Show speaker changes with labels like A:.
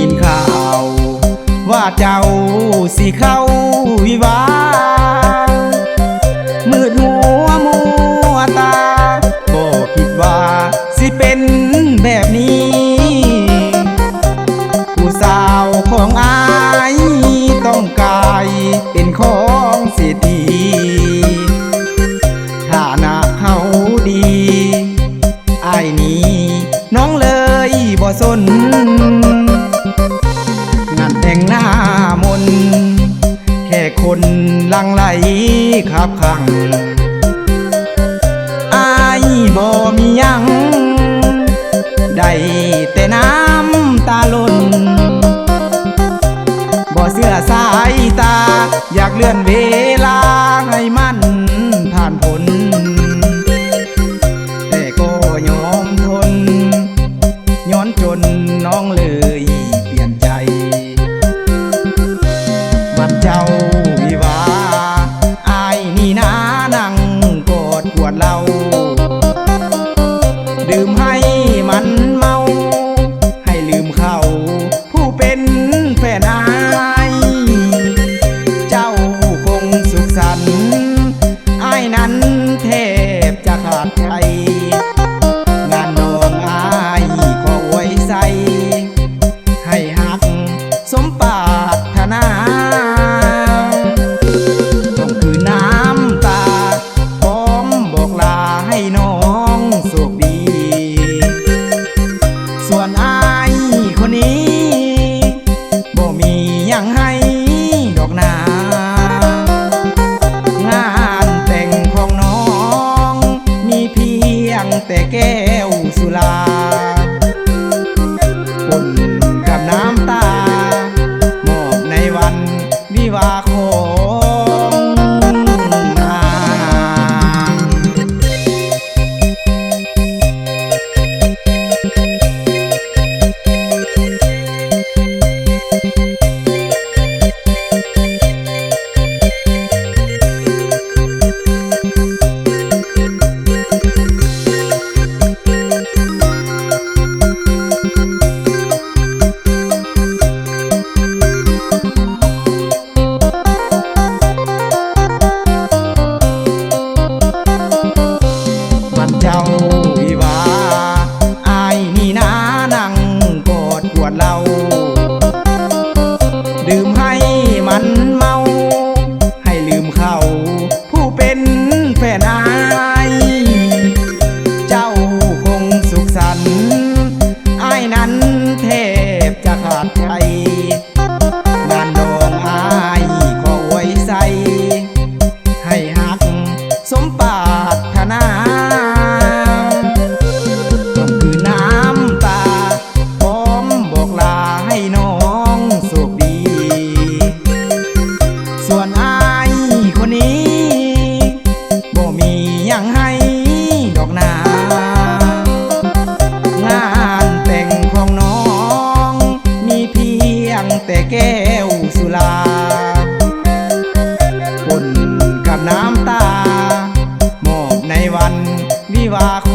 A: ยินข่าว ว่าเจ้าสิเข้าวิวา แห่งหน้ามน แค่คนลังไหลขับขังอายบ่มียัง ได้แต่น้ำตาลนบ่เสื้อสายตา อยากเลื่อนเวลาให้มันผ่านพ้นแต่ก็ยอมทน ย้อนจนน้องเลย ดเหล้าดื่มให้มันเมา ให้ลืมเขา ผู้เป็นแฟนา แต่แก้วสุราปนกับน้ำตาหมอบในวันวิวาค